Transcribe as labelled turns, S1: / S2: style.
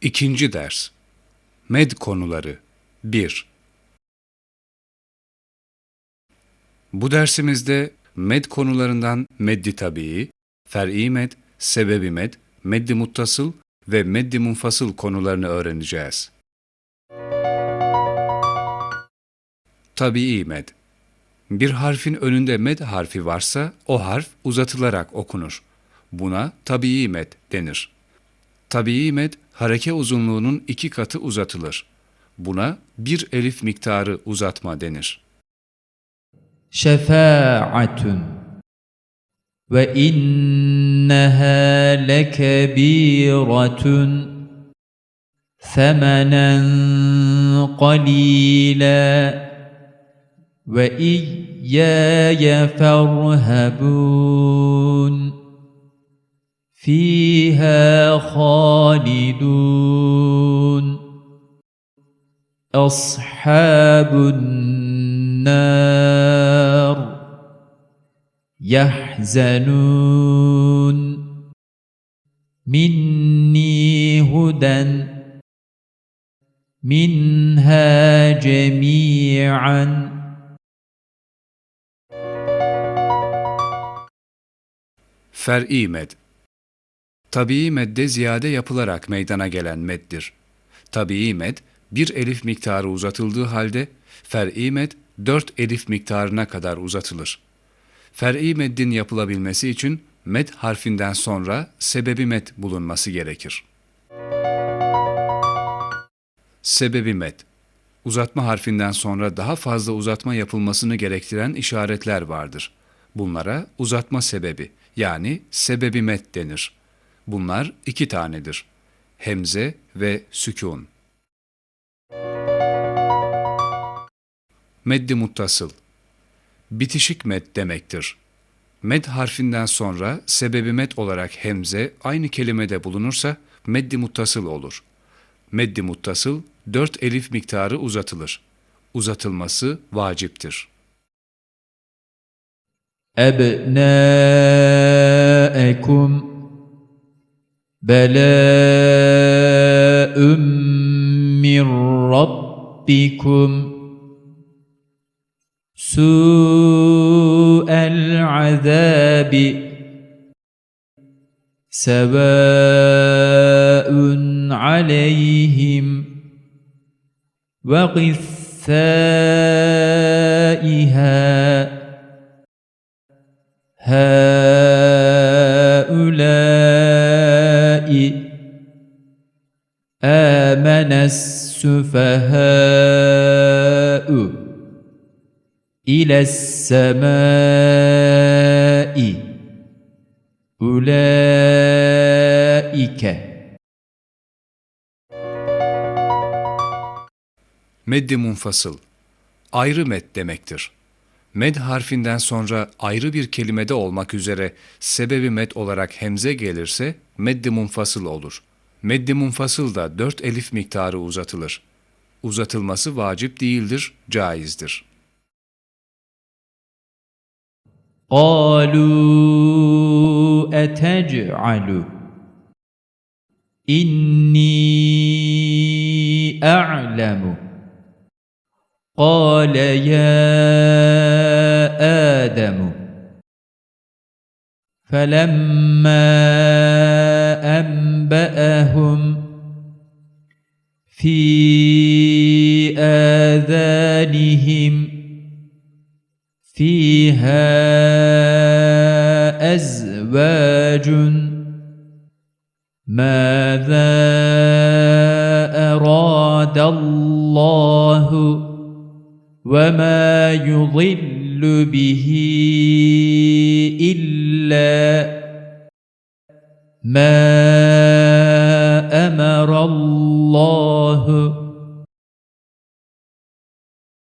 S1: İkinci ders Med konuları 1 Bu dersimizde med konularından meddi tabii, fer'i med, sebebi med, meddi muttasıl ve meddi munfasıl konularını öğreneceğiz. Tabii med Bir harfin önünde med harfi varsa o harf uzatılarak okunur. Buna tabii med denir. Tabii med hareke uzunluğunun iki katı uzatılır. Buna bir elif miktarı uzatma denir.
S2: شفاعة وإنها لكبيرة ثمنا قليلا وإياي فارهبون فيها خالدون. أصحاب النار يحزنون. مني هدى منها جميعا.
S1: med Tabii medde ziyade yapılarak meydana gelen meddir. Tabii med, bir elif miktarı uzatıldığı halde, fer'i med, dört elif miktarına kadar uzatılır. Fer'i meddin yapılabilmesi için med harfinden sonra sebebi med bulunması gerekir. Sebebi med Uzatma harfinden sonra daha fazla uzatma yapılmasını gerektiren işaretler vardır. Bunlara uzatma sebebi yani sebebi met denir. Bunlar iki tanedir. Hemze ve sükun. Meddi muttasıl. Bitişik med demektir. Med harfinden sonra sebebi med olarak hemze aynı kelimede bulunursa meddi muttasıl olur. Meddi muttasıl dört elif miktarı uzatılır. Uzatılması vaciptir.
S2: Ebnâ بلاء من ربكم. سوء العذاب. سواء عليهم وقثائها هؤلاء آمن السفهاء إلى السماء أولئك
S1: Meddi munfasıl ayrı med demektir. Med harfinden sonra ayrı bir kelimede olmak üzere sebebi med olarak hemze gelirse meddi munfasıl olur. Meddi munfasıl da dört elif miktarı uzatılır. Uzatılması vacip değildir, caizdir.
S2: قالوا أتجعل إني أعلم قال يا آدم فلما أنبأهم في آذانهم فيها أزواج ماذا أراد الله وما يضل به إلا ما